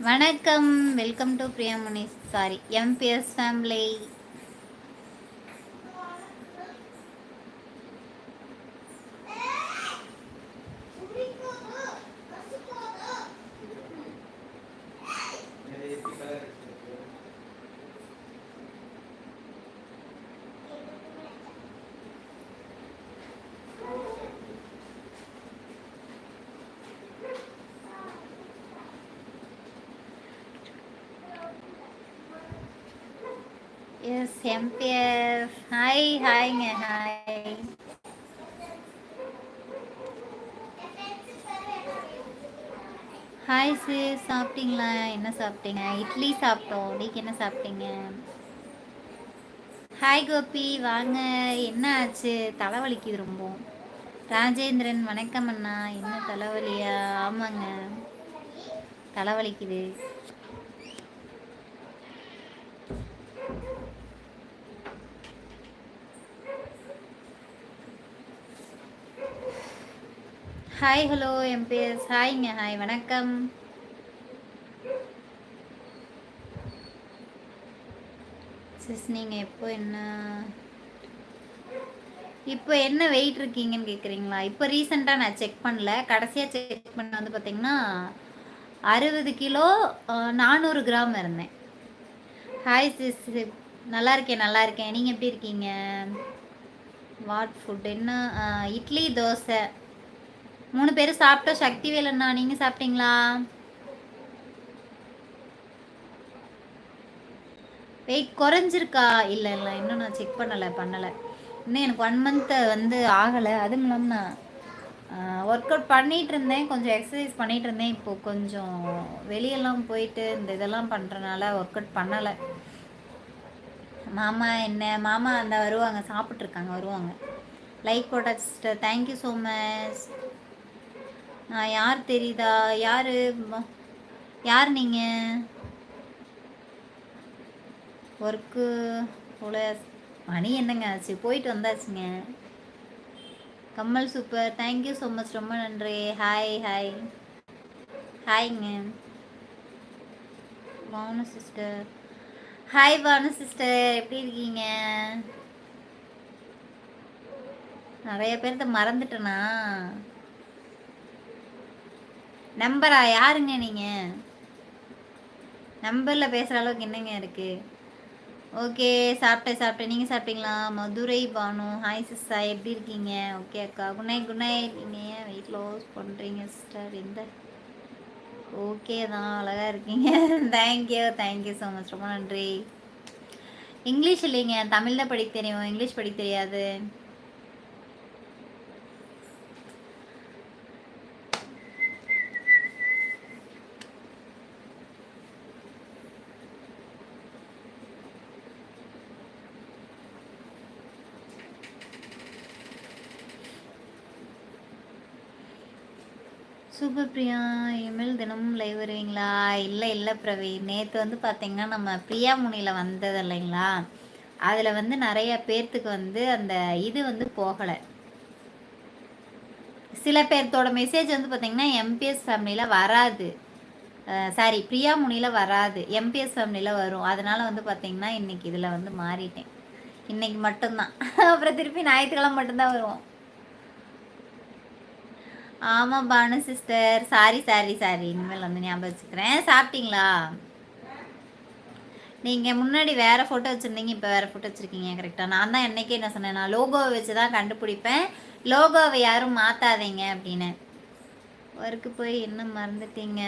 வணக்கம். Welcome to Priyamani sorry MPS family S MPS hi ஹாய்ங்க hi hi sir சாப்பிட்டீங்களா? என்ன சாப்பிட்டீங்க? இட்லி சாப்பிட்டோம். நீங்கள் என்ன சாப்பிட்டீங்க? ஹாய் கோபி. வாங்க. என்ன ஆச்சு? தலைவலிக்குது ரொம்ப. ராஜேந்திரன் வணக்கம் அண்ணா. என்ன தலைவலியா? ஆமாங்க. தலைவலிக்குது. ஹாய் ஹலோ என் பேர் ஹாய்ங்க ஹாய் வணக்கம். சிஸ் நீங்கள் எப்போ என்ன? இப்போ என்ன வெயிட் இருக்கீங்கன்னு கேட்குறீங்களா இப்போ ரீசெண்டாக நான் செக் பண்ணல. கடைசியாக செக் பண்ண வந்து பார்த்தீங்கன்னா அறுபது கிலோ நானூறு கிராம் இருந்தேன். ஹாய் சிஸ் நல்லா இருக்கேன் நல்லா இருக்கேன். நீங்கள் எப்படி இருக்கீங்க? வாட் ஃபுட் என்ன இட்லி தோசை. மூணு பேரும் சாப்பிட்டோம். சக்தி வேலண்ணா நீங்கள் சாப்பிட்டீங்களா? வெயிட் குறைஞ்சிருக்கா? இல்லை இல்லை இன்னும் நான் செக் பண்ணலை பண்ணலை. இன்னும் எனக்கு ஒன் மந்த்து வந்து ஆகலை. அதுவும் இல்லாமல் நான் ஒர்க் அவுட் பண்ணிகிட்டு இருந்தேன். கொஞ்சம் எக்ஸசைஸ் பண்ணிகிட்டு இருந்தேன். இப்போது கொஞ்சம் வெளியெல்லாம் போயிட்டு இந்த இதெல்லாம் பண்ணுறனால ஒர்க் அவுட் பண்ணலை. மாமா என்ன மாமா அந்த வருவாங்க சாப்பிட்ருக்காங்க வருவாங்க. லைக் போட்ட சிஸ்டர் தேங்க்யூ ஸோ மச் நான் யார் தெரியுதா? யார்? யார் நீங்கள் ஒர்க்கு போல மணி என்னங்க ஆச்சு? போயிட்டு வந்தாச்சுங்க. கம்மல் சூப்பர் தேங்க்யூ ஸோ மச் ரொம்ப நன்றி. Hi hi ஹாய்ங்க Banu sister hi Banu sister எப்படி இருக்கீங்க? நிறைய பேர்த்த மறந்துட்டேனா? நம்பரா யாருங்க நீங்கள் நம்பரில் பேசுகிற அளவுக்கு என்னங்க இருக்குது ஓகே சாப்பிட்டேன் சாப்பிட்டேன். நீங்கள் சாப்பிட்டீங்களா? மதுரை பானு. ஹாய் சிஸ்டா எப்படி இருக்கீங்க? ஓகே அக்கா. குட் நைட் குட் நைட் நீங்கள் ஏன் வெயிட் லாஸ் பண்ணுறீங்க சிஸ்டர் எந்த? ஓகே தான். அழகாக இருக்கீங்க. தேங்க்யூ தேங்க்யூ ஸோ மச் ரொம்ப நன்றி. இங்கிலீஷ் இல்லைங்க. தமிழ் தான் படிக்க தெரியும். இங்கிலீஷ் படிக்க தெரியாது. சூப்பர் பிரியா இனிமேல் தினமும் லைவ் வருவீங்களா? இல்லை இல்லை பிரவீன் நேற்று வந்து பார்த்தீங்கன்னா நம்ம பிரியா முனியில் வந்தது இல்லைங்களா? அதில் வந்து நிறைய பேர்த்துக்கு வந்து அந்த இது வந்து போகலை. சில பேர்த்தோட மெசேஜ் வந்து பார்த்திங்கன்னா எம்பிஎஸ் ஃபேமிலியில் வராது. சாரி பிரியா முனியில் வராது. எம்பிஎஸ் ஃபேமிலியில் வரும். அதனால் வந்து பார்த்திங்கன்னா இன்றைக்கி இதில் வந்து மாறிட்டேன். இன்றைக்கி மட்டும்தான். அப்புறம் திருப்பி ஞாயிற்றுக்கிழமை மட்டும்தான் வருவோம். ஆமாம் Banu sister sorry sorry sorry இனிமேல் வந்து ஞாபகம் வச்சுக்கிறேன். சாப்பிட்டீங்களா? நீங்கள் முன்னாடி வேறு ஃபோட்டோ வச்சுருந்தீங்க இப்போ வேறு ஃபோட்டோ வச்சுருக்கீங்க கரெக்டாக நான் தான் என்றைக்கே என்ன சொன்னேன் நான் லோகோவை வச்சு தான் கண்டுபிடிப்பேன். லோகோவை யாரும் மாற்றாதீங்க அப்படின்னு. ஒர்க்கு போய் என்ன மறந்துட்டீங்க?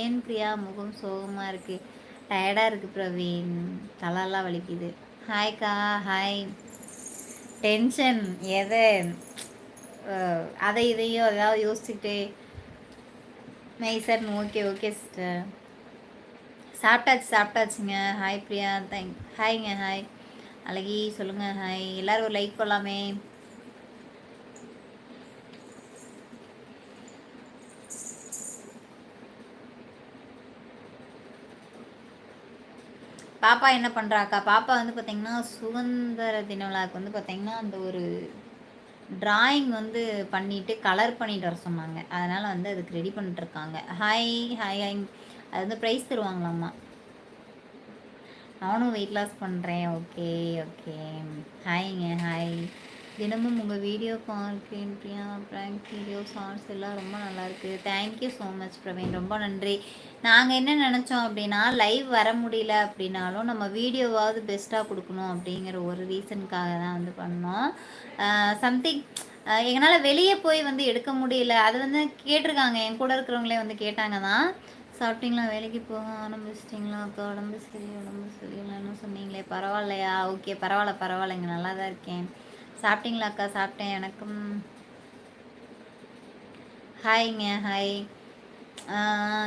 ஏன் பிரியா? முகம் சோகமாக இருக்குது டயர்டாக இருக்குது பிரவீன். தலைலாம் வலிக்குது. ஹாய்க்கா ஹாய் டென்ஷன் எதை? அதை இதையும் ஏதாவது யோசிச்சுக்கிட்டே நைசர் ஓகே ஓகே சிஸ்டர். சாப்பிட்டாச்சு சாப்பிட்டாச்சுங்க. ஹாய் பிரியா. தேங்க் ஹாய்ங்க ஹாய் அழகி சொல்லுங்கள் ஹாய் எல்லோரும் ஒரு லைக் போடலாமே. பாப்பா என்ன பண்ணுறாக்கா பாப்பா வந்து பார்த்திங்கன்னா சுதந்திர தின விழாவுக்கு வந்து பார்த்திங்கன்னா அந்த ஒரு ட்ராயிங் வந்து பண்ணிவிட்டு கலர் பண்ணிட்டு வர சொன்னாங்க. அதனால் வந்து அதுக்கு ரெடி பண்ணிட்டுருக்காங்க. ஹாய் ஹாய் ஹாய் அது வந்து ப்ரைஸ் தருவாங்களாம்மா. நானும் வெயிட் லாஸ் பண்ணுறேன் ஓகே ஓகே ஹாய்ங்க ஹாய் தினமும் உங்கள் வீடியோ பார்க்கிறேன் பிரியா. ப்ராங்க் வீடியோ சாங்ஸ் எல்லாம் ரொம்ப நல்லாயிருக்கு தேங்க்யூ ஸோ மச் பிரவீன். ரொம்ப நன்றி. நாங்கள் என்ன நினச்சோம் அப்படின்னா லைவ் வர முடியல அப்படின்னாலும் நம்ம வீடியோவாவது பெஸ்ட்டாக கொடுக்கணும் அப்படிங்கிற ஒரு ரீசனுக்காக தான் வந்து பண்ணோம். சம்திங் எங்களால் வெளியே போய் வந்து எடுக்க முடியல. அது வந்து கேட்டிருக்காங்க. என் கூட இருக்கிறவங்களே வந்து கேட்டாங்க தான். சாப்பிட்டீங்களா? வேலைக்கு போக ஆரம்பிச்சிட்டிங்களா? அக்கா உடம்பு சரி உடம்பு சரியில்லைன்னு சொன்னீங்களே. பரவாயில்லையா? ஓகே பரவாயில்ல பரவாயில்லைங்க நல்லா தான் இருக்கேன். சாப்பிட்டீங்களா அக்கா சாப்பிட்டேன். எனக்கும். ஹாய்ங்க ஹாய்.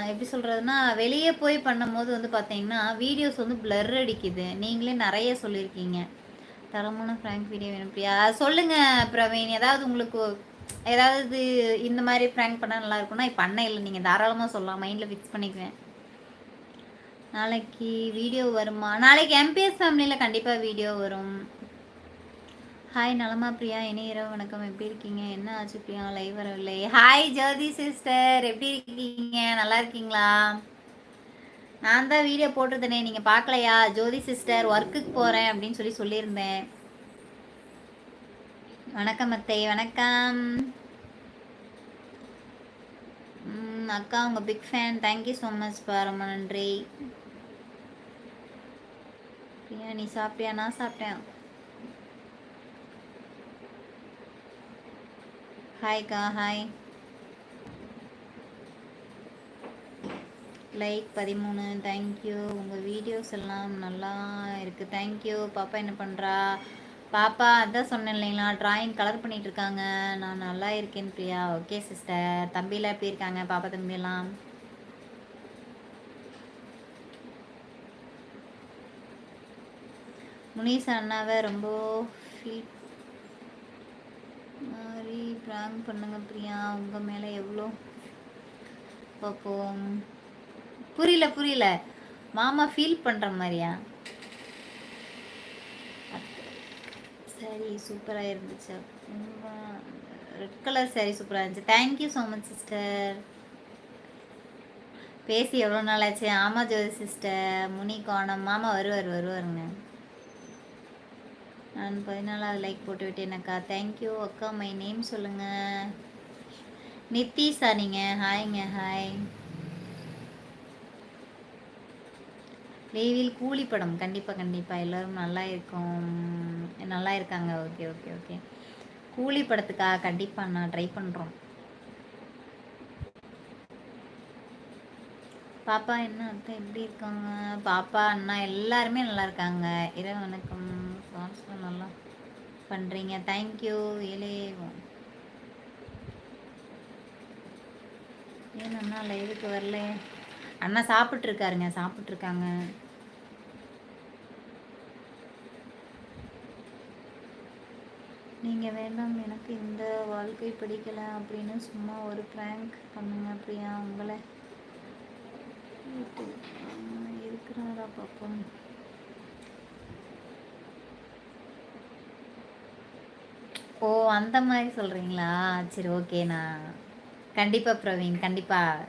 எப்படி சொல்கிறதுனா வெளியே போய் பண்ணும்போது வந்து பார்த்தீங்கன்னா வீடியோஸ் வந்து பிளர் அடிக்குது. நீங்களே நிறைய சொல்லியிருக்கீங்க. தரமான ஃப்ராங்க் வீடியோ வேணும். பிரியா சொல்லுங்கள் பிரவீன். ஏதாவது உங்களுக்கு ஏதாவது இந்த மாதிரி ஃப்ராங்க் பண்ணால் நல்லா இருக்கும்னா இப்போ பண்ண இல்லை. நீங்கள் தாராளமாக சொல்லலாம். மைண்டில் ஃபிக்ஸ் பண்ணிக்குவேன். நாளைக்கு வீடியோ வருமா? நாளைக்கு எம்பிஎஸ் ஃபேமிலியில் கண்டிப்பாக வீடியோ வரும். ஹாய் நலமா பிரியா. இனி இரவு வணக்கம். எப்படி இருக்கீங்க? என்ன ஆச்சு பிரியா? லைவ் வரவில்லை. ஹாய் ஜோதி சிஸ்டர் எப்படி இருக்கீங்க? நல்லா இருக்கீங்களா? நான் தான் வீடியோ போட்டிருந்தேனே. நீங்கள் பார்க்கலையா? ஜோதி சிஸ்டர் ஒர்க்குக்கு போகிறேன் அப்படின்னு சொல்லி சொல்லியிருந்தேன். வணக்கம் அத்தை. வணக்கம். அக்கா உங்கள் big fan thank you so much பா. ரொம்ப நன்றி. பிரியா நீ சாப்பிட்டியா? நான் சாப்பிட்டேன். ஹாய்க்கா ஹாய் லைக் பதிமூணு. தேங்க்யூ உங்கள் வீடியோஸ் எல்லாம் நல்லா இருக்குது தேங்க்யூ பாப்பா என்ன பண்ணுறா பாப்பா அதான் சொன்னேன் இல்லைங்களா? ட்ராயிங் கலர் பண்ணிகிட்டு இருக்காங்க. நான் நல்லா இருக்கேன் பிரியா. ஓகே சிஸ்டர் தம்பிலாம் எப்படி இருக்காங்க? பாப்பா தம்பியெல்லாம் முனீஸ் அண்ணாவை ரொம்ப ஃபீல் ப்ராங்க் பண்ணுங்கள் பிரியா. உங்கள் மேலே எவ்வளோ பார்ப்போம் புரியல புரியல. மாமா ஃபீல் பண்ணுற மாதிரியா? சரி சூப்பராக இருந்துச்சு. ரெட் கலர் சரி சூப்பராக இருந்துச்சு. தேங்க்யூ ஸோ மச் சிஸ்டர் பேசி எவ்வளோ நாள் ஆச்சு ஆமாம் ஜோதி சிஸ்டர் முனி கோணம். மாமா வருவார் வருவாருங்க. நான் பதினாலாவது லைக் போட்டுவிட்டேன் அக்கா. தேங்க்யூ அக்கா மை நேம் சொல்லுங்கள் நித்தீஷா நீங்கள் ஹாய்ங்க ஹாய் லேவில் கூலி படம். கண்டிப்பாக கண்டிப்பாக எல்லோரும் நல்லா இருக்கும். நல்லா இருக்காங்க. ஓகே ஓகே ஓகே கூலி படத்துக்காக கண்டிப்பாக நான் ட்ரை பண்ணுறோம் பாப்பா என்ன அத்தை? எப்படி இருக்காங்க? பாப்பா அண்ணா எல்லாருமே நல்லா இருக்காங்க. இரவு வணக்கம் பண்ணுறீங்க தேங்க்யூ ஏலே ஏன் அண்ணா லைவுக்கு வரல? அண்ணா சாப்பிட்ருக்காருங்க சாப்பிட்ருக்காங்க நீங்கள் வேண்டாம் எனக்கு இந்த வாழ்க்கை பிடிக்கலை அப்படின்னு சும்மா ஒரு ப்ராங்க் பண்ணுங்க அப்படியா உங்களை. இருக்கிறாரா பார்ப்போம் ஓ அந்த மாதிரி சொல்கிறீங்களா சரி ஓகேண்ணா கண்டிப்பாக பிரவீன் கண்டிப்பாக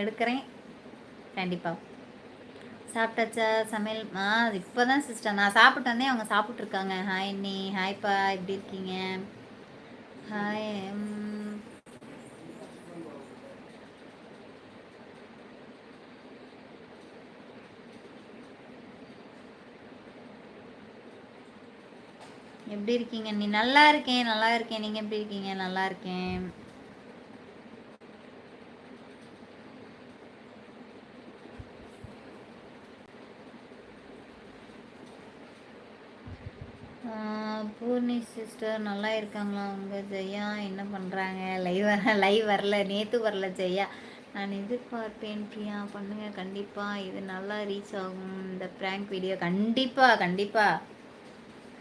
எடுக்கிறேன். கண்டிப்பாக சாப்பிட்டாச்சா? சமையல் ஆ இப்போ தான் சிஸ்டர் நான் சாப்பிட்டு வந்தேன் அவங்க சாப்பிட்ருக்காங்க ஹாய் நீ ஹாய்ப்பா எப்படி இருக்கீங்க? ஹாய் எப்படி இருக்கீங்க? நீ நல்லா இருக்கேன் நல்லா இருக்கேன். நீங்கள் எப்படி இருக்கீங்க? நல்லா இருக்கேன். பூர்ணி சிஸ்டர் நல்லா இருக்காங்களா? அவங்க ஜெயா என்ன பண்ணுறாங்க லைவ் வர லைவ் வரல. நேற்று வரல ஜெயா. நான் எதிர்பார்ப்பேன் பிரியா. பண்ணுங்கள் கண்டிப்பாக இது நல்லா ரீச் ஆகும். இந்த ப்ராங்க் வீடியோ கண்டிப்பாக கண்டிப்பாக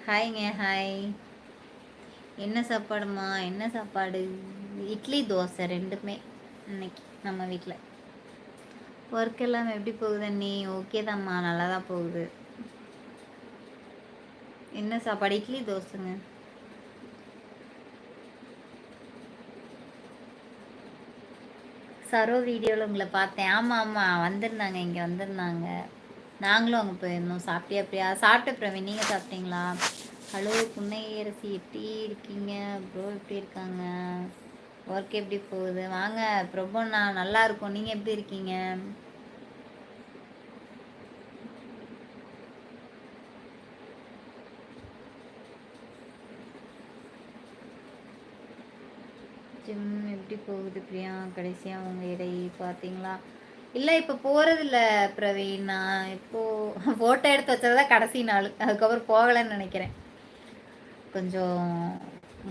ஹாய்ங்க ஹாய். என்ன சாப்பாடுமா என்ன சாப்பாடு? இட்லி தோசை ரெண்டுமே இன்னைக்கு நம்ம வீட்டில் ஒர்க் எல்லாம் எப்படி போகுது அண்ணி? ஓகே தான்மா நல்லா தான் போகுது. என்ன சாப்பாடு? இட்லி தோசைங்க. சரோ வீடியோவில் உங்களை பார்த்தேன். ஆமாம் ஆமாம் வந்திருந்தாங்க இங்கே வந்திருந்தாங்க. நாங்களும் அங்கே போயிருந்தோம். சாப்பிட்டியா அப்படியா சாப்பிட்ட பிரவீன். நீங்கள் சாப்பிட்டீங்களா? ஹலோ புன்னையரசி எப்படி இருக்கீங்க? ப்ரோ எப்படி இருக்காங்க? ஒர்க் எப்படி போகுது? வாங்க பிரபோண்ணா நல்லா இருக்கும். நீங்கள் எப்படி இருக்கீங்க? ஜிம் எப்படி போகுது பிரியா? கடைசியாக உங்கள் இடை பார்த்தீங்களா? இல்லை இப்போ போகிறதில்ல பிரவீன். நான் இப்போது ஃபோட்டோ எடுத்து வச்சது தான் கடைசி நாள். அதுக்கப்புறம் போகலைன்னு நினைக்கிறேன். கொஞ்சம்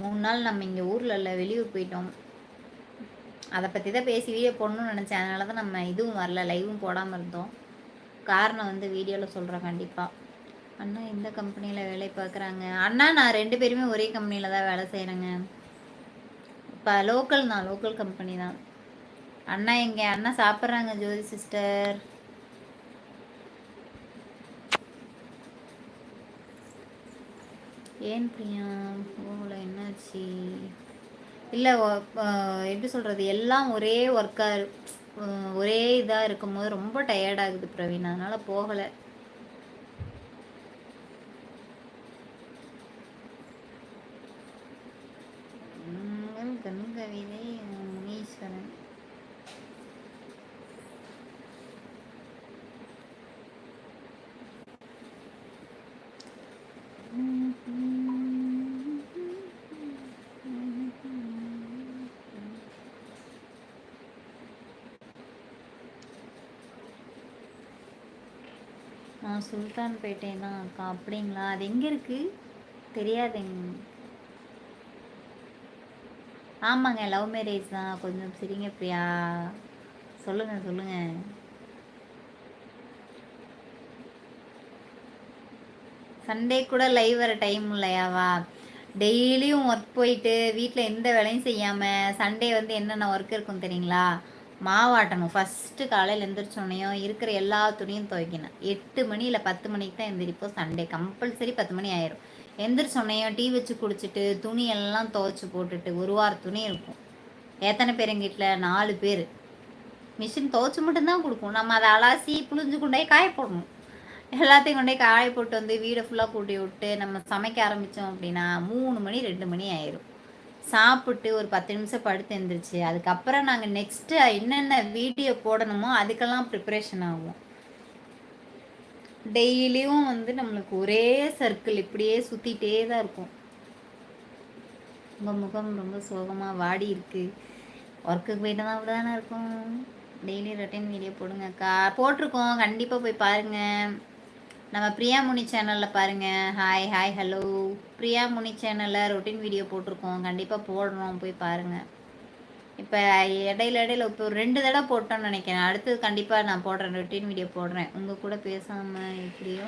மூணு நாள் நம்ம இங்கே ஊரில் இல்லை வெளியூர் போயிட்டோம். அதை பற்றி தான் பேசி வீடியோ போடணும்னு நினச்சேன். அதனால தான் நம்ம இதுவும் வரல லைவும் போடாமல் இருந்தோம். காரணம் வந்து வீடியோவில் சொல்கிறேன் கண்டிப்பாக அண்ணா எந்த கம்பெனியில் வேலை பார்க்குறாங்க? அண்ணா நான் ரெண்டு பேருமே ஒரே கம்பெனியில் தான் வேலை செய்கிறேங்க இப்போ லோக்கல் தான் லோக்கல் கம்பெனி தான். அண்ணா எங்க? அண்ணா சாப்பிட்றாங்க ஜோதி சிஸ்டர். ஏன் பிரியா? போகல என்னாச்சு? இல்லை எப்படி சொல்கிறது எல்லாம் ஒரே ஒர்க்காக ஒரே இதாக இருக்கும்போது ரொம்ப டயர்டாகுது பிரவீன். அதனால் போகலை. கண்கவிதை கவிதை நான் சுல்தான் பேட்டேனா அக்கா அப்படிங்களா? அது எங்கே இருக்குது தெரியாதுங்க ஆமாங்க லவ் மேரேஜ் தான். கொஞ்சம் சரிங்க பிரியா. சொல்லுங்கள் சொல்லுங்கள் சண்டே கூட லைவ் வர டைம் இல்லையாவா டெய்லியும் ஒர்க் போயிட்டு வீட்டில் எந்த வேலையும் செய்யாமல் சண்டே வந்து என்னென்ன ஒர்க் இருக்கும் தெரியுங்களா? மாவாட்டணும். ஃபஸ்ட்டு காலையில் எந்திரிச்சோடனையும் இருக்கிற எல்லா துணியும் துவைக்கணும். எட்டு மணி இல்லை பத்து மணிக்கு தான் எந்திரிப்போம். சண்டே கம்பல்சரி பத்து மணி ஆயிரும். எந்திரிச்சோடனையும் டீ வச்சு குடிச்சிட்டு துணியெல்லாம் துவைச்சி போட்டுட்டு ஒரு வார துணி இருக்கும். எத்தனை பேர் எங்கள் வீட்டில் நாலு பேர். மிஷின் துவைச்சி மட்டும்தான் கொடுக்கும். நம்ம அதை அலாசி புளிஞ்சு கொண்டே காய போடணும். எல்லாத்தையும் கொண்டே காய போட்டு வந்து வீடை ஃபுல்லாக கூட்டி விட்டு நம்ம சமைக்க ஆரம்பித்தோம் அப்படின்னா மூணு மணி ரெண்டு மணி ஆயிரும். சாப்பிட்டு ஒரு பத்து நிமிஷம் படுத்து எழுந்திரிச்சு அதுக்கப்புறம் நாங்கள் நெக்ஸ்ட்டு என்னென்ன வீடியோ போடணுமோ அதுக்கெல்லாம் ப்ரிப்ரேஷன் ஆகும். டெய்லியும் வந்து நம்மளுக்கு ஒரே சர்க்கிள் இப்படியே சுற்றிட்டே தான் இருக்கும். உங்கள் முகம் ரொம்ப சோகமாக வாடி இருக்குது ஒர்க்குக்கு போயிட்டு தான் அப்படி தானே இருக்கும் டெய்லி ரொட்டீன் வீடியோ போடுங்கக்கா போட்டிருக்கோம். கண்டிப்பாக போய் பாருங்கள் நம்ம பிரியாமுனி சேனலில் பாருங்கள் ஹாய் ஹாய் ஹலோ பிரியாமுனி சேனலில் ரொட்டீன் வீடியோ போட்டிருக்கோம். கண்டிப்பாக போடுறோம் போய் பாருங்கள் இப்போ இடையில இடையில இப்போ ரெண்டு தடவை போட்டோன்னு நினைக்கிறேன். அடுத்தது கண்டிப்பாக நான் போடுறேன். ரொட்டீன் வீடியோ போடுறேன். உங்கள் கூட பேசாமல் எப்படியோ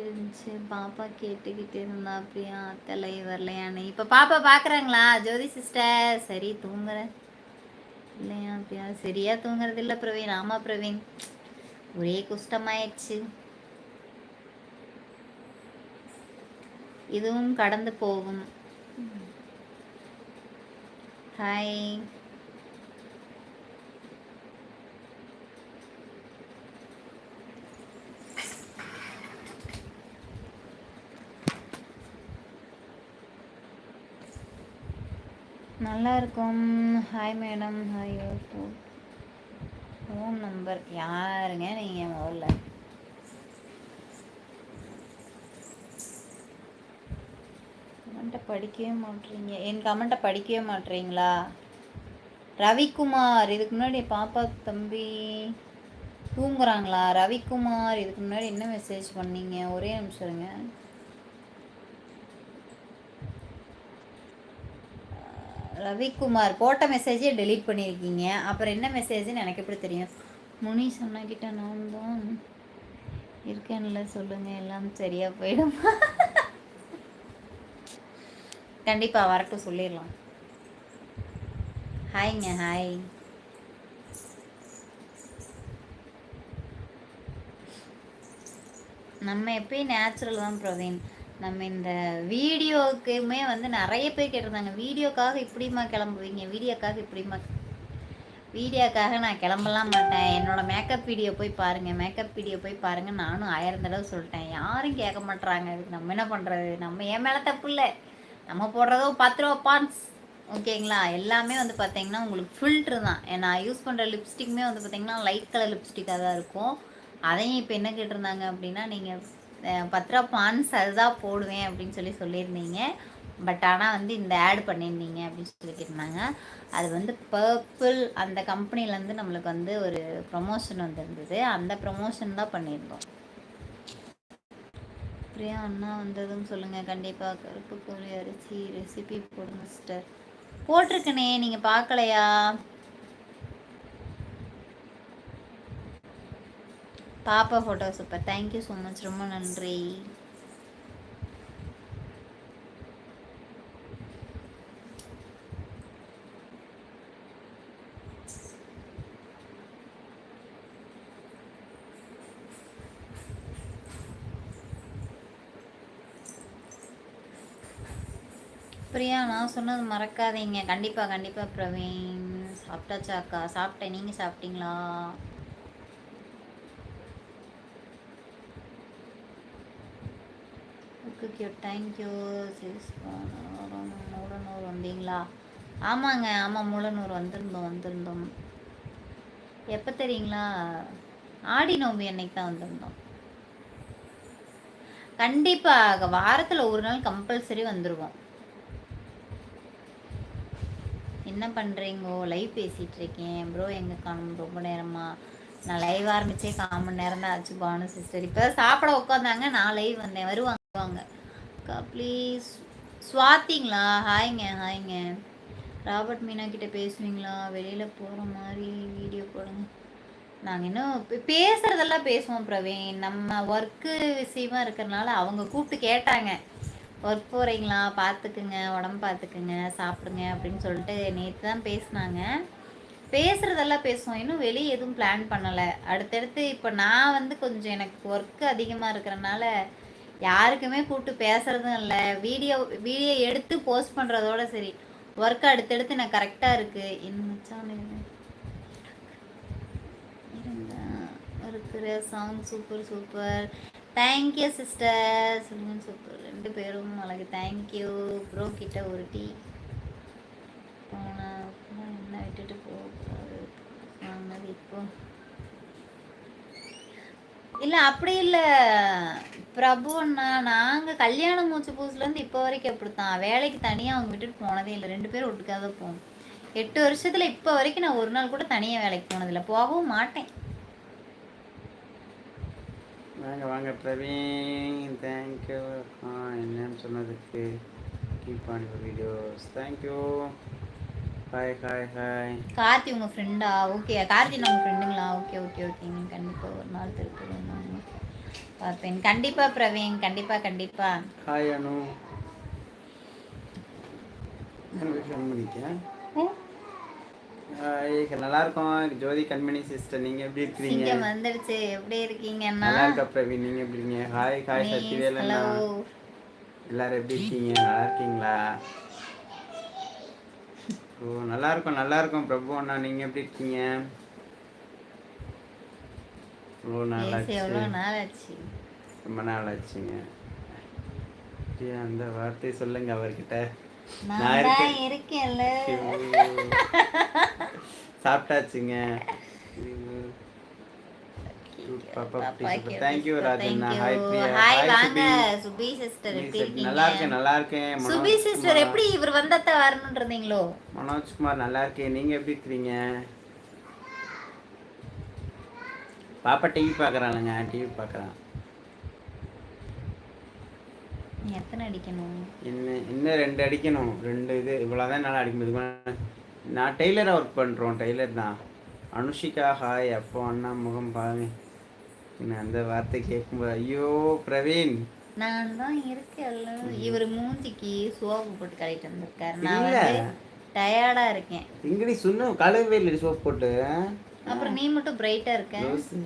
இருந்துச்சு. பாப்பா கேட்டுக்கிட்டே இருந்தா பிரியா அத்தலை வரலையான்னு. இப்போ பாப்பா பார்க்குறாங்களா ஜோதி சிஸ்டர் சரி தூங்குறேன் இல்லையா பிரியா? சரியா தூங்குறது இல்லை பிரவீன். ஆமாம் பிரவீன். ஒரே குஷ்டமாயிடுச்சு. இதுவும் கடந்து போகும். ஹாய் நல்லா இருக்கும் hi madam hi phone number யாருங்க நீங்கள் முதல்ல? கமெண்ட்டை படிக்கவே மாட்றீங்க. என் கமெண்ட்டை படிக்கவே மாட்றீங்களா? ரவிக்குமார் இதுக்கு முன்னாடி பாப்பா தம்பி தூங்குறாங்களா? ரவிக்குமார் இதுக்கு முன்னாடி என்ன மெசேஜ் பண்ணீங்க? ஒரே நிமிஷம் இருங்க. ரவிக்குமார் போட்ட மெசேஜே டெலீட் பண்ணியிருக்கீங்க அப்புறம் என்ன மெசேஜ்னு எனக்கு எப்படி தெரியும்? முனி சொன்னக்கிட்ட நான் தான் இருக்கேன்ல சொல்லுங்கள் எல்லாம் சரியாக போயிடும்? கண்டிப்பாக வரட்டும் சொல்லிடலாம். ஹாய்ங்க ஹாய். நம்ம எப்பயும் நேச்சுரல் தான் பிரவீன். நம்ம இந்த வீடியோக்குமே வந்து நிறைய பேர் கேட்டிருந்தாங்க வீடியோக்காக இப்படிமா கிளம்புவீங்க? வீடியோக்காக இப்படிமா வீடியோக்காக நான் கிளம்பலாம் மாட்டேன். என்னோட மேக்கப் வீடியோ போய் பாருங்க மேக்கப் வீடியோ போய் பாருங்க. நானும் ஆயிரம் தடவை சொல்லிட்டேன். யாரும் கேட்க மாட்றாங்க. இதுக்கு நம்ம என்ன பண்றது? நம்ம என் மேல தப்பு இல்லை. நம்ம போடுறதோ பத்து ரூபா பான்ஸ். ஓகேங்களா? எல்லாமே வந்து பார்த்தீங்கன்னா உங்களுக்கு ஃபில்ட்ரு தான். நான் யூஸ் பண்ணுற லிப்ஸ்டிக்குமே வந்து பார்த்தீங்கன்னா லைட் கலர் லிப்ஸ்டிக்காக தான் இருக்கும். அதையும் இப்போ என்ன கேட்டிருந்தாங்க அப்படின்னா நீங்கள் பத்து ரூபா பான்ஸ் அதுதான் போடுவேன் அப்படின்னு சொல்லி சொல்லியிருந்தீங்க. பட் ஆனால் வந்து இந்த ஆட் பண்ணியிருந்தீங்க அப்படின்னு சொல்லி கேட்டிருந்தாங்க. அது வந்து பர்பிள் அந்த கம்பெனிலேருந்து நம்மளுக்கு வந்து ஒரு ப்ரொமோஷன் வந்துருந்தது. அந்த ப்ரொமோஷன் தான் பண்ணியிருந்தோம். பிரியா அண்ணா வந்ததும் சொல்லுங்கள் கண்டிப்பாக கருப்பு கோழி அரிசி ரெசிபி போடுங்க சிஸ்டர் போட்டிருக்கனே நீங்கள் பார்க்கலையா? பாப்பா photo super thank you so much ரொம்ப நன்றி. பிரியா நான் சொன்னது மறக்காதீங்க. கண்டிப்பாக கண்டிப்பாக பிரவீன். சாப்பிட்டாச்சா அக்கா சாப்பிட்டேன். நீங்கள் சாப்பிட்டீங்களா? ஓகே கியூட் தேங்க்யூ சிக்ஸ் வந்தீங்களா? ஆமாங்க. ஆமாம் மூலநூறு வந்திருந்தோம் வந்திருந்தோம். எப்போ தெரியுங்களா? ஆடி நோம்பு அன்னைக்கு தான் வந்திருந்தோம். கண்டிப்பாக வாரத்தில் ஒரு நாள் கம்பல்சரி வந்துடுவோம் என்ன பண்ணுறீங்கோ லைவ் பேசிகிட்டு இருக்கேன் ப்ரோ எங்கே காணும்? ரொம்ப நேரமாக நான் லைவ் ஆரம்பிச்சே கால் மணி நேரம் தான் ஆச்சு பானு சிஸ்டர் இப்போ சாப்பிட உட்காந்தாங்க நான் லைவ் வந்தேன். வருவாங்க வருவாங்க. அக்கா ப்ளீஸ் சுவாத்திங்களா? ஹாய்ங்க ஹாய்ங்க ராபர்ட் மீனா கிட்டே பேசுவீங்களா? வெளியில் போகிற மாதிரி வீடியோ போடுங்க. நாங்கள் இன்னும் பேசுகிறதெல்லாம் பேசுவோம் பிரவீன். நம்ம ஒர்க்கு விஷயமா இருக்கிறனால அவங்க கூப்பிட்டு கேட்டாங்க. ஒர்க் போகிறீங்களா பார்த்துக்குங்க உடம்பு பார்த்துக்குங்க சாப்பிடுங்க அப்படின்னு சொல்லிட்டு நேற்று தான் பேசினாங்க. பேசுகிறதெல்லாம் பேசுவோம். இன்னும் வெளியே எதுவும் பிளான் பண்ணலை. அடுத்தடுத்து இப்போ நான் வந்து கொஞ்சம் எனக்கு ஒர்க்கு அதிகமாக இருக்கிறனால யாருக்குமே கூப்பிட்டு பேசுறதும் இல்லை. வீடியோ வீடியோ எடுத்து போஸ்ட் பண்ணுறதோட சரி. ஒர்க் அடுத்தடுத்து நான் கரெக்டாக இருக்குது என்ன இருந்தா இருக்கிற song super super thank you sister சொல்லுங்க சூப்பர் ரெண்டு பேரும் அழகு. தேங்க்யூ ப்ரோ கிட்ட ஒரு டீ. போனா என்ன விட்டுட்டு போகக்கூடாது சொன்னது இப்போ இல்லை அப்படி இல்லை. பிரபு அண்ணா நாங்கள் கல்யாணம் மூச்சு புதுசுலேருந்து இப்போ வரைக்கும் அப்படித்தான். வேலைக்கு தனியாக அவங்க விட்டுட்டு போனதே இல்லை. ரெண்டு பேரும் ஒட்டுக்காக போவோம் எட்டு வருஷத்தில் இப்போ வரைக்கும் நான் ஒரு நாள் கூட தனியாக வேலைக்கு போனதில்லை. போகவும் மாட்டேன். வாங்க வாங்க பிரவீன். தேங்க்யூ என்னன்னு சொன்னதுக்கு keep on videos thank you hi hi hi Karthi உங்கள் ஃப்ரெண்டா ஓகே கார்த்தி நம்ம ஃப்ரெண்டுங்களா ஓகே ஓகே ஓகேங்க கண்டிப்பாக ஒரு நாள் வந்தாங்க பார்ப்பேன் கண்டிப்பாக பிரவீன். கண்டிப்பாக கண்டிப்பாக ஹாய் அனு. எனக்கு ஃபோன் பண்ணிக்கேன் நல்லா இருக்கோம் ஜோதி கண்மணி சிஸ்டர் நீங்க எப்படி இருக்கிறீங்க? சிங்கம் வந்துடுச்சு எப்படி இருக்கீங்கன்னா நல்லா இருக்கா பிரவீன். நீங்க எப்படி இருக்கீங்க? ஹாய் ஹாய் அண்ணா. எல்லாரும் எப்படி இருக்கீங்க? நல்லா இருக்கீங்களா ஓ நல்லா இருக்கும் நல்லா இருக்கும் பிரபு அண்ணா. நீங்க எப்படி இருக்கீங்க? எவ்வளோ நாள் ஆச்சு ரொம்ப நாள் ஆச்சுங்க அந்த வார்த்தை சொல்லுங்க அவர்கிட்ட. நான் இருக்கேன்ல. சாப்பிட்டாச்சுங்க. இருக்கீங்க? நல்லா இருக்கேன் நல்லா இருக்கேன் சுபி சிஸ்டர். எப்படி இவர் வந்தா வரணும்னு இருந்தீங்களோ மனோஜ்குமார் நல்லா இருக்கேன் நீங்க எப்படி இருக்கிறீங்க? பாப்பா டிவி பார்க்கறானுங்க டிவி பார்க்கறான் நீ எத்தனை அடிக்கணும்? இன்னும் இன்னும் ரெண்டு அடிக்கணும்? ரெண்டு இது இவ்வளோதான் என்னால் அடிக்க முடியுது. நான் டெய்லராக ஒர்க் பண்ணுறோம் டெய்லர் தான். அனுஷிகா ஹாய் அப்போ அண்ணா முகம் பாருங்க. நான் அந்த வார்த்தை கேட்கும்போது ஐயோ பிரவீன். நான் தான் இருக்கேன்ல இவர் மூஞ்சிக்கு சோப்பு போட்டு கழிட்டு வந்திருக்காரு. நான். வந்து டயர்டா இருக்கேன். இங்கடி சொன்ன கழுவே இல்லை சோப் போட்டு? அப்புறம் நீ மட்டும் பிரைட்டா இருக்க. ரோஸு.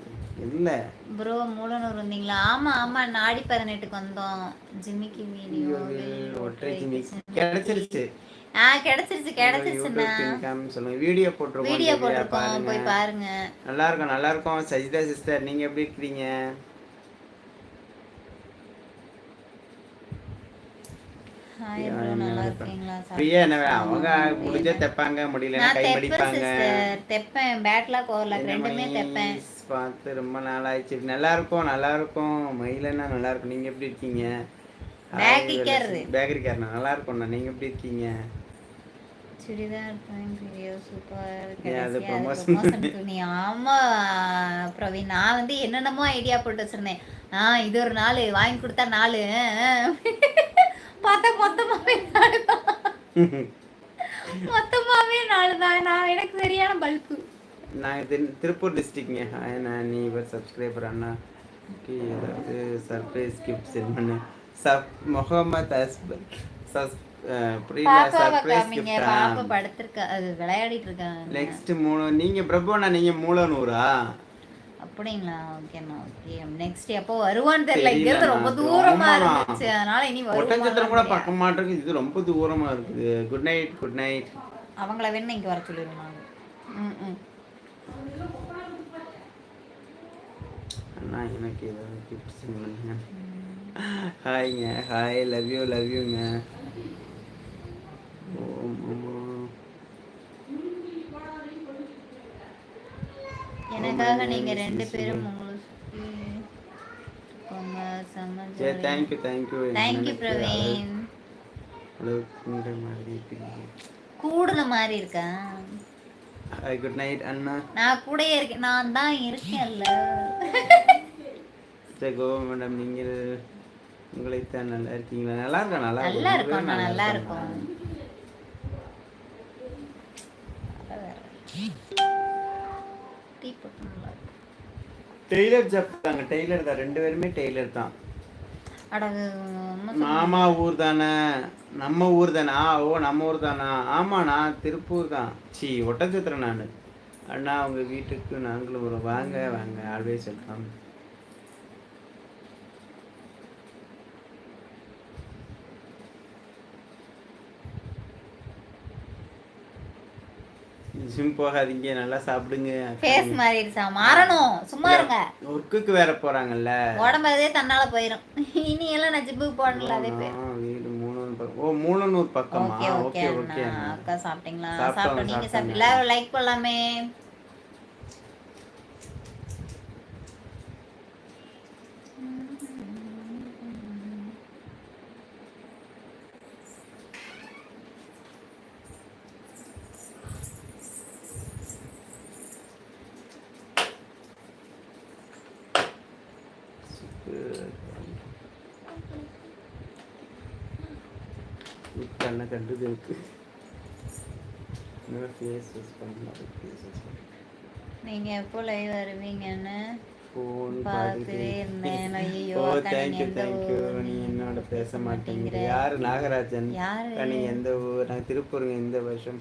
இல்லை. ப்ரோ மூலனூர் வந்தீங்களா ஆமா ஆமா நாடி பதினெட்டுக்கு வந்தோம். ஜிம்மிக்கு வீடியோ ஒற்றை ஜிம்மி கிடைச்சிருச்சு. ஆ கிடைச்சிருச்சு கிடைச்சிருச்சுண்ணா. சொல்லுங்க. வீடியோ போட்டிருக்கோம் வீடியோ? போட்டிருக்கோம் போய் பாருங்க. நல்லா இருக்கும் நல்லா இருக்கும் சஜிதா சிஸ்டர் நீங்க எப்படி என்ன அவங்க முடிஞ்ச தைப்பாங்க முடியலன்னா நான் கை தெப்பேன் மடிப்பாங்க. தெப்பேன் பேட்லாக் ஓவர்லாக் ரெண்டுமே தெப்பேன். பார்த்து ரொம்ப நாள் ஆயிடுச்சு நல்லா இருக்கும் நல்லா இருக்கும் மயிலன்னா நல்லா இருக்கும் நீங்க எப்படி இருக்கீங்க? பேக்கிக்கர். பேக்கரிக்காரனா நல்லா இருக்கும்ண்ணா நீங்க எப்படி இருக்கீங்க சுடிதார் வீடியோ சூப்பர் துணி. ஆமா பிரவீன். நான் வந்து என்னென்னமோ ஐடியா போட்டு வச்சிருந்தேன். ஆ இது ஒரு நாள். வாங்கி கொடுத்தா நாலு பார்த்தா மொத்தமாவே நாலு தான். மொத்தமாவே நாலு தான். நான் எனக்கு சரியான பல்பு நான் திரு- திருப்பூர் டிஸ்ட்ரிக்ட்ங்க ஹாய் நான் நீ இவர் சப்ஸ்கிரைபர் அண்ணா. ஓகே ஏதாவது சர்ப்ரைஸ் கிஃப்ட் சென்ட் பண்ணு. சப் முகமது அஸ்பர். சஸ் புரியல சர்ப்ரைஸ் கிஃப்டா படுத்திருக்கா அது விளையாடிட்டு இருக்காங்க. நெக்ஸ்ட் மூணு நீங்க பிரபுண்ணா நீங்க மூலனூரா? அப்படிங்களா? ஓகேண்ணா ஓகே நெக்ஸ்ட் எப்போ வருவான்னு தெரியல. இங்க இருந்து. ரொம்ப தூரமா. இருந்துச்சு. அதனால இனி ஒட்டஞ்சத்திரம் கூட பக்கம் மாட்டிருக்கு இது ரொம்ப தூரமா இருக்குது. குட் நைட் குட் நைட் அவங்கள வேணும் இங்க வர சொல்லிடுவாங்க ம் ம் அண்ணா எனக்கு ஏதாவது கிஃப்ட் சென்ட் பண்ணுங்க ஹாய்ங்க ஹாய் லவ் யூ லவ் யூங்க எனக்காக நீங்க ரெண்டு பேரும் உங்களுக்கு thank you thank you thank you Praveen. அளவுக்குன்ற மாதிரி இருக்கீங்க. மாதிரி இருக்கா? குட் நைட் அண்ணா. நான் கூடயே இருக்கேன். நான் தான் இருக்கேன்ல. சரி கோ மேடம் நீங்கள் உங்களைத்தான் நல்லா இருக்கீங்களா? நல்லா இருக்கா? நல்லா நல்லா இருக்கும் நல்லா இருக்கோம். டெய்லர் ஜாப் தாங்க. டெய்லர் தான். ரெண்டு பேருமே டெய்லர் தான். மாமா ஊர் தானே? நம்ம ஊர் தானே? ஓ நம்ம ஊர் தானா? ஆமாண்ணா திருப்பூர் தான். சி ஒட்டச்சத்திரம் நான். அண்ணா உங்க வீட்டுக்கு நாங்களும் வரோம் வாங்க வாங்க. Always welcome. ஜிம் போகாதீங்க நல்லா சாப்பிடுங்க. ஃபேஸ் மாறிடுச்சா? மாறணும். சும்மா இருங்க. ஒர்க்குக்கு வேற போறாங்கல்ல. உடம்பு அதே தன்னால போயிடும் இனி எல்லாம் நான் ஜிப்புக்கு போடல அதே ஆ, வீடு மூணூர் பக்கம். ஓ மூலனூர் பக்கமா? Okay okay. அக்கா சாப்பிட்டீங்களா? சாப்பிட்டோம், நீங்க. சாப்பிட்டீங்களா? லைக் பண்ணலாமே. கண்ணை கண்டுது இருக்கு. நீங்க எப்போ லைவ் வருவீங்கன்னு என்னோட பேச மாட்டேங்கிற. யாரு நாகராஜன்? யாரு? நீங்க எந்த ஊர்? நான் திருப்பூருங்க இந்த வருஷம்?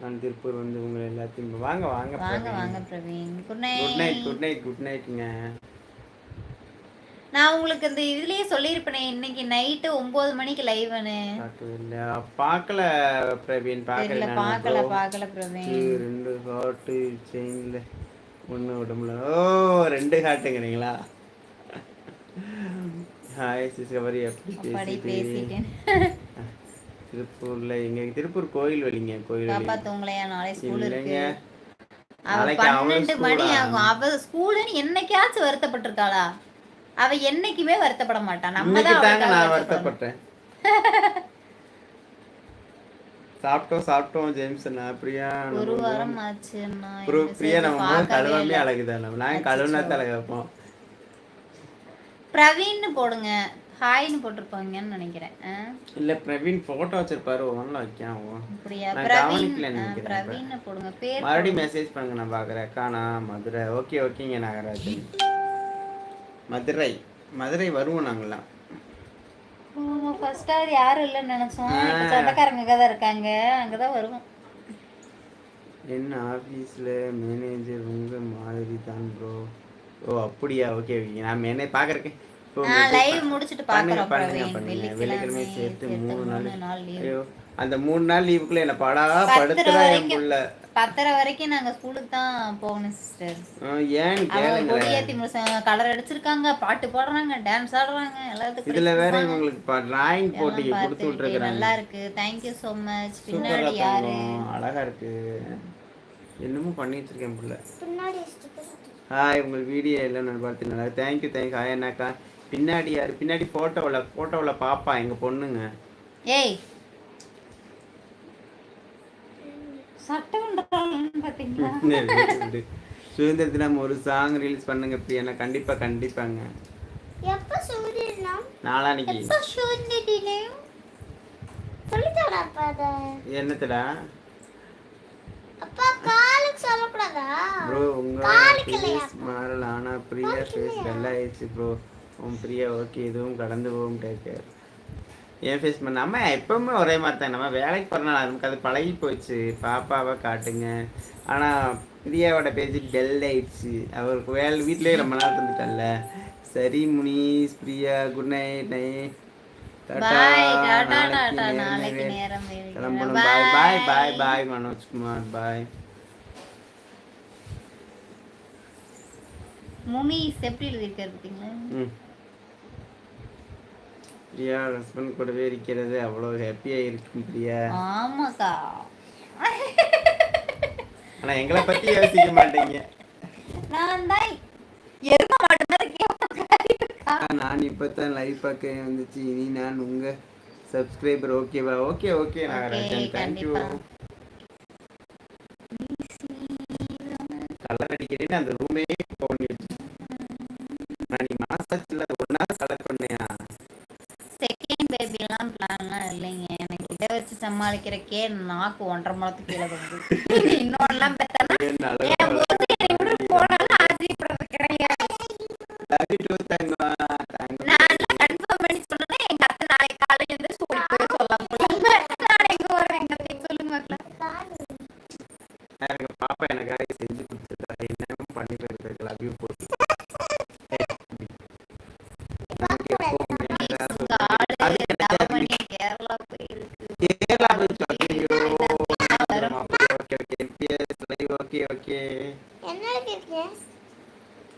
நான் திருப்பூர் வந்து உங்களை எல்லாத்தையும் வாங்க வாங்க வாங்க வாங்க Praveen. Good night good night good நைட்டுங்க நான் உங்களுக்கு இந்த இதுலயே சொல்லியிருப்பேனே இன்னைக்கு நைட்டு ஒன்பது மணிக்கு லைவ்னு பார்க்கல பிரவீன் பார்க்கல பார்க்கல நான் பார்க்கல பிரவீன். ரெண்டு ஹார்ட்டு செயின்ல ஒன்று உடம்புல ஓ ரெண்டு ஹார்ட்டுங்கிறீங்களா ஹாய் சிஸ்கவரி எப்படி பேசிட்டேன். திருப்பூர்ல எங்க திருப்பூர் கோயில் வழிங்க கோயில் தூங்கலையா நாளை ஸ்கூல் இருக்கு. அவ பன்னெண்டு மணி? ஆகும். அவ ஸ்கூலுன்னு என்னைக்காச்சும் வருத்தப்பட்டிருக்காளா? அவ என்னைக்குமே வருத்தப்பட மாட்டா. நம்ம தான் நான். வருத்தப்பட்டேன். சாப்பிட்டோம் சாப்பிட்டோம் ஜேம்ஸ் நான் பிரியா ஒரு வாரம் பிரு- இந்த பிரியா நம்ம பார்க்கவே கழுவாமே இல்ல. அழகுதான் நம்ம. நாங்கள் கழுவுனா தலை வைப்போம். பிரவீன்னு போடுங்க. ஹாய்னு போட்டிருப்பாங்கன்னு நினைக்கிறேன்? இல்ல பிரவீன் போட்டோ வச்சிருப்பாரு. ஒன்றும் வைக்காம அப்படியா? நான் பிரவீன் பிரவீன்னு போடுங்க. பேர் மறுபடியும் மெசேஜ் பண்ணுங்க. நான் பார்க்குறேன் காணா மதுரை. ஓகே ஓகேங்க நாகராஜன். மதுரை மதுரை வருவோம் நாங்களாம் ஃபர்ஸ்ட் யாரும் இல்லைன்னு நினைச்சோம். சொந்தக்காரங்க தான் இருக்காங்க. அங்கதான் வருவோம். என்ன ஆஃபீஸில் மேனேஜர் உங்க மாதிரி தான் ப்ரோ ஓ அப்படியா? ஓகே ஓகே நான் மேனே பார்க்குறேன் லைவ் முடிச்சிட்டு பாக்குறோம் வெள்ளிக்கிழமை சேர்த்து மூணு நாள். ஐயோ அந்த மூணு நாள் லீவுக்குள்ள என்ன படா படுத்துறா என். புள்ள. பத்தரை வரைக்கும் நாங்க ஸ்கூலுக்கு தான் போகணும் சிஸ்டர் கேளுங்களேன். கொடியேத்தி கலர் அடிச்சிருக்காங்க பாட்டு பாடுறாங்க டான்ஸ் ஆடுறாங்க எல்லாத்துக்கும் இதுல வேற இவங்களுக்கு டிராயிங் போட்டிக்கு கொடுத்து. விட்டுருக்காங்க நல்லா இருக்கு. தேங்க்யூ so மச் சூப்பரா பின்னாடி யாரு. அழகா இருக்கு. என்னமோ பண்ணி வச்சிருக்கேன் புள்ள. ஹாய் உங்கள் வீடியோ எல்லாம் நான் பார்த்து நல்லா தேங்க்யூ தேங்க்யூ ஹாய் அண்ணாக்கா. பின்னாடி யார்? பின்னாடி ஃபோட்டோவில் ஃபோட்டோவில் பாப்பா எங்கள் பொண்ணுங்க. ஏய் சுதந்திர தினம் ஒரு சாங் ரிலீஸ் பண்ணுங்க பிரியனா கண்டிப்பாக கண்டிப்பாங்க. எப்ப சூரியனம் நாளானிக்கு எப்ப சுதந்திரம் சொல்லித்தரா அப்பா அத. என்னத்தடா? அப்பா காலுக்கு சொல்லக்கூடாதா? ப்ரோ இல்லையா? ஃபேஸ் மாறல. ஆனால் பிரியா ஃபேஸ் நல்லா ஆயிடுச்சு ப்ரோ உன் பிரியா ஓகே இதுவும் கடந்து போகும் டேக்கர் என் ஃபேஸ் பண்ண அம்மா எப்பவுமே ஒரே மாதிரி தான் நம்ம வேலைக்கு போகிறனால நமக்கு அது பழகி போச்சு. பாப்பாவை காட்டுங்க. ஆனால் பிரியாவோட பேஜ் டெல் ஆயிடுச்சு. அவருக்கு வேலை வீட்டிலேயே ரொம்ப நாள் இருந்துட்டல்ல சரி முனிஸ் பிரியா குட் நைட். நை பாய் டாடா டாடா நாளைக்கு நேரம் வேறு. கிளம்பணும். பாய் பாய் பாய் பாய் மனோஜ்குமார் பாய் முனிஸ் எப்படி எழுதியிருக்காரு பார்த்தீங்களா? ம். பிரியா ஹஸ்பண்ட் கூடவே இருக்கிறது. அவ்வளோ ஹாப்பியாக இருக்கும் பிரியா. ஆமாக்கா. ஆனால் எங்களை பற்றி யோசிக்க மாட்டீங்க. நான் தான் எரும நான் இப்போ தான் லைவ் பார்க்க வந்துச்சு. இனி நான் உங்கள் சப்ஸ்கிரைபர் ஓகேவா okay okay Nagarajan. Thank you. Colour அடிக்கிறேன்னு அந்த ரூமே போன் சமாளிக்கிறக்கே நாக்கு ஒன்றரை முளத்துக்கு கீழே வந்து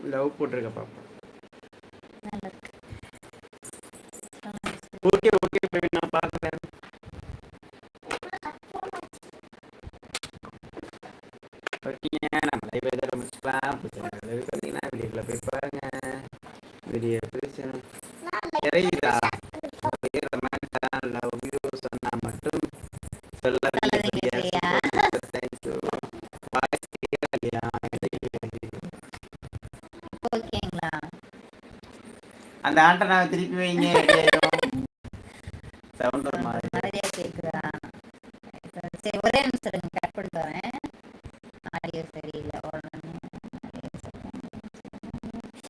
லவ் போட்டிருக்க பார்ப்போம் அந்த ஆண்டனாவை திருப்பி வைங்க.